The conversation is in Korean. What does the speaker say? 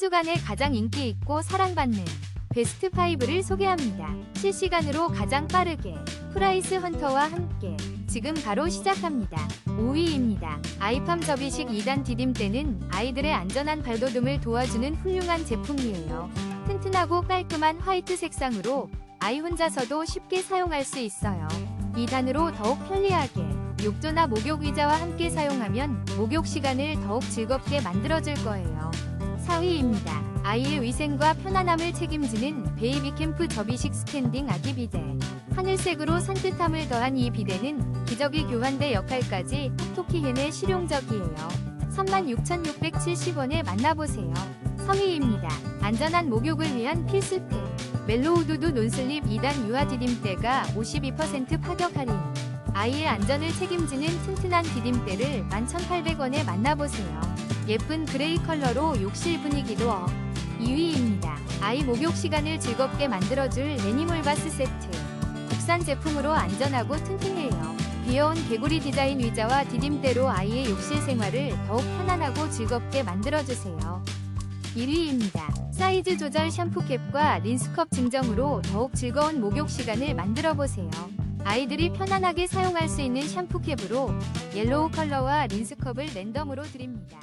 주간에 가장 인기 있고 사랑받는 베스트 5를 소개합니다. 실시간으로 가장 빠르게 프라이스 헌터와 함께 지금 바로 시작합니다. 5위입니다. 아이팜 접이식 2단 디딤대는 아이들의 안전한 발돋움을 도와주는 훌륭한 제품이에요. 튼튼하고 깔끔한 화이트 색상으로 아이 혼자서도 쉽게 사용할 수 있어요. 2단으로 더욱 편리하게 욕조나 목욕 의자와 함께 사용하면 목욕 시간을 더욱 즐겁게 만들어줄 거예요. 4위입니다. 아이의 위생과 편안함을 책임지는 베이비 캠프 접이식 스탠딩 아기 비데. 하늘색으로 산뜻함을 더한 이 비데는 기저귀 교환대 역할까지 톡톡히 해내 실용적이에요. 36,670원에 만나보세요. 3위입니다. 안전한 목욕을 위한 필수템. 멜로우드드 논슬립 2단 유아 디딤대가 52% 파격 할인. 아이의 안전을 책임지는 튼튼한 디딤대를 11,800원에 만나보세요. 예쁜 그레이 컬러로 욕실 분위기도 업. 2위입니다. 아이 목욕 시간을 즐겁게 만들어줄 레니몰 바스 세트. 국산 제품으로 안전하고 튼튼해요. 귀여운 개구리 디자인 의자와 디딤대로 아이의 욕실 생활을 더욱 편안하고 즐겁게 만들어주세요. 1위입니다. 사이즈 조절 샴푸캡과 린스컵 증정으로 더욱 즐거운 목욕 시간을 만들어 보세요. 아이들이 편안하게 사용할 수 있는 샴푸캡으로 옐로우 컬러와 린스컵을 랜덤으로 드립니다.